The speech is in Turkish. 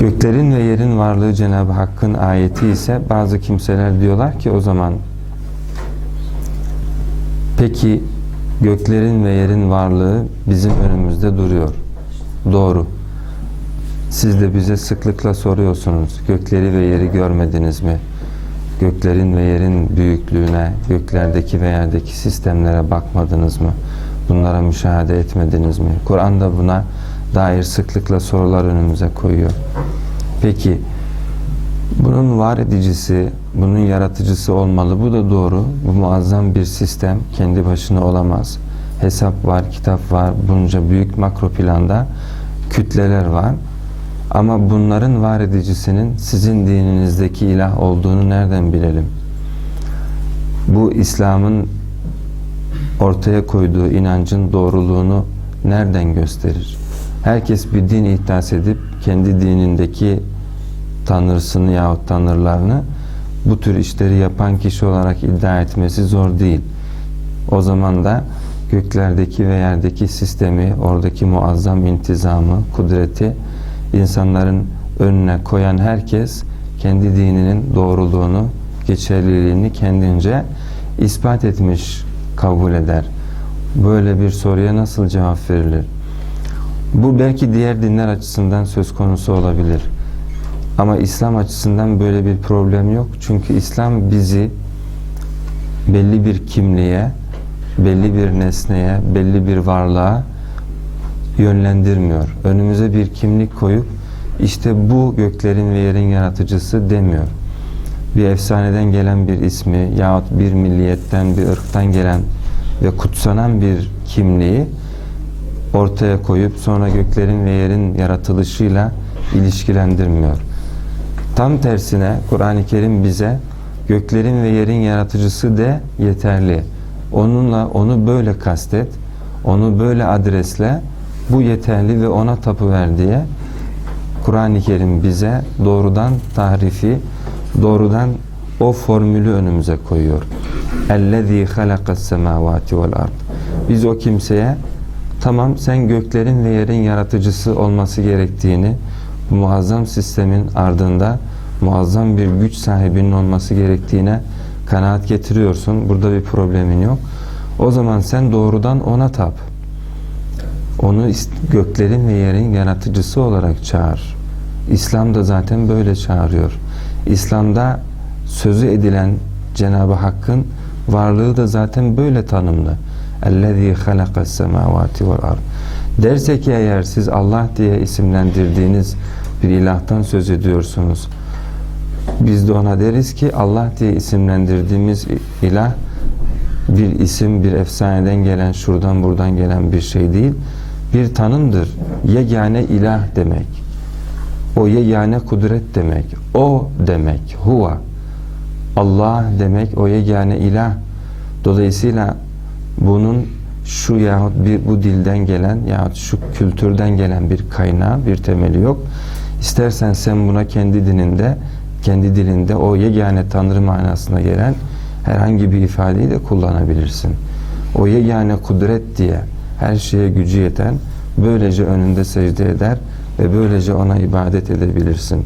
Göklerin ve yerin varlığı Cenab-ı Hakk'ın ayeti ise bazı kimseler diyorlar ki o zaman peki göklerin ve yerin varlığı bizim önümüzde duruyor. Doğru. Siz de bize sıklıkla soruyorsunuz. Gökleri ve yeri görmediniz mi? Göklerin ve yerin büyüklüğüne, göklerdeki ve yerdeki sistemlere bakmadınız mı? Bunlara müşahede etmediniz mi? Kur'an da buna dair sıklıkla sorular önümüze koyuyor. Peki bunun var edicisi, bunun yaratıcısı olmalı. Bu da doğru. Bu muazzam bir sistem kendi başına olamaz. Hesap var, kitap var. Bunca büyük makro planda kütleler var. Ama bunların var edicisinin sizin dininizdeki ilah olduğunu nereden bilelim? Bu İslam'ın ortaya koyduğu inancın doğruluğunu nereden gösterir? Herkes bir din ihdas edip kendi dinindeki tanrısını yahut tanrılarını bu tür işleri yapan kişi olarak iddia etmesi zor değil. O zaman da göklerdeki ve yerdeki sistemi, oradaki muazzam intizamı, kudreti insanların önüne koyan herkes kendi dininin doğruluğunu, geçerliliğini kendince ispat etmiş kabul eder. Böyle bir soruya nasıl cevap verilir? Bu belki diğer dinler açısından söz konusu olabilir. Ama İslam açısından böyle bir problem yok. Çünkü İslam bizi belli bir kimliğe, belli bir nesneye, belli bir varlığa yönlendirmiyor. Önümüze bir kimlik koyup işte bu göklerin ve yerin yaratıcısı demiyor. Bir efsaneden gelen bir ismi yahut bir milliyetten, bir ırktan gelen ve kutsanan bir kimliği ortaya koyup sonra göklerin ve yerin yaratılışıyla ilişkilendirmiyor. Tam tersine Kur'an-ı Kerim bize göklerin ve yerin yaratıcısı de yeterli. Onunla onu böyle kastet, onu böyle adresle bu yeterli ve ona tapı ver diye Kur'an-ı Kerim bize doğrudan tahrifi, doğrudan o formülü önümüze koyuyor. اَلَّذ۪ي خَلَقَ السَّمَاوَاتِ وَالْاَرْضِ Biz o kimseye tamam sen göklerin ve yerin yaratıcısı olması gerektiğini bu muazzam sistemin ardında muazzam bir güç sahibinin olması gerektiğine kanaat getiriyorsun. Burada bir problemin yok. O zaman sen doğrudan ona tap. Onu göklerin ve yerin yaratıcısı olarak çağır. İslam da zaten böyle çağırıyor. İslam'da sözü edilen Cenab-ı Hakk'ın varlığı da zaten böyle tanımlı. اَلَّذ۪ي خَلَقَ السَّمَاوَاتِ وَالْاَرْضِ Derse ki eğer siz Allah diye isimlendirdiğiniz bir ilahtan söz ediyorsunuz. Biz de ona deriz ki Allah diye isimlendirdiğimiz ilah bir isim, bir efsaneden gelen, şuradan buradan gelen bir şey değil. Bir tanımdır. Yegane ilah demek. O yegane kudret demek. O demek. Huva. Allah demek o yegane ilah. Dolayısıyla bunun şu yahut bir bu dilden gelen yahut şu kültürden gelen bir kaynağı, bir temeli yok. İstersen sen buna kendi dininde, kendi dilinde o yegane Tanrı manasına gelen herhangi bir ifadeyi de kullanabilirsin. O yegane kudret diye her şeye gücü yeten böylece önünde secde eder ve böylece ona ibadet edebilirsin.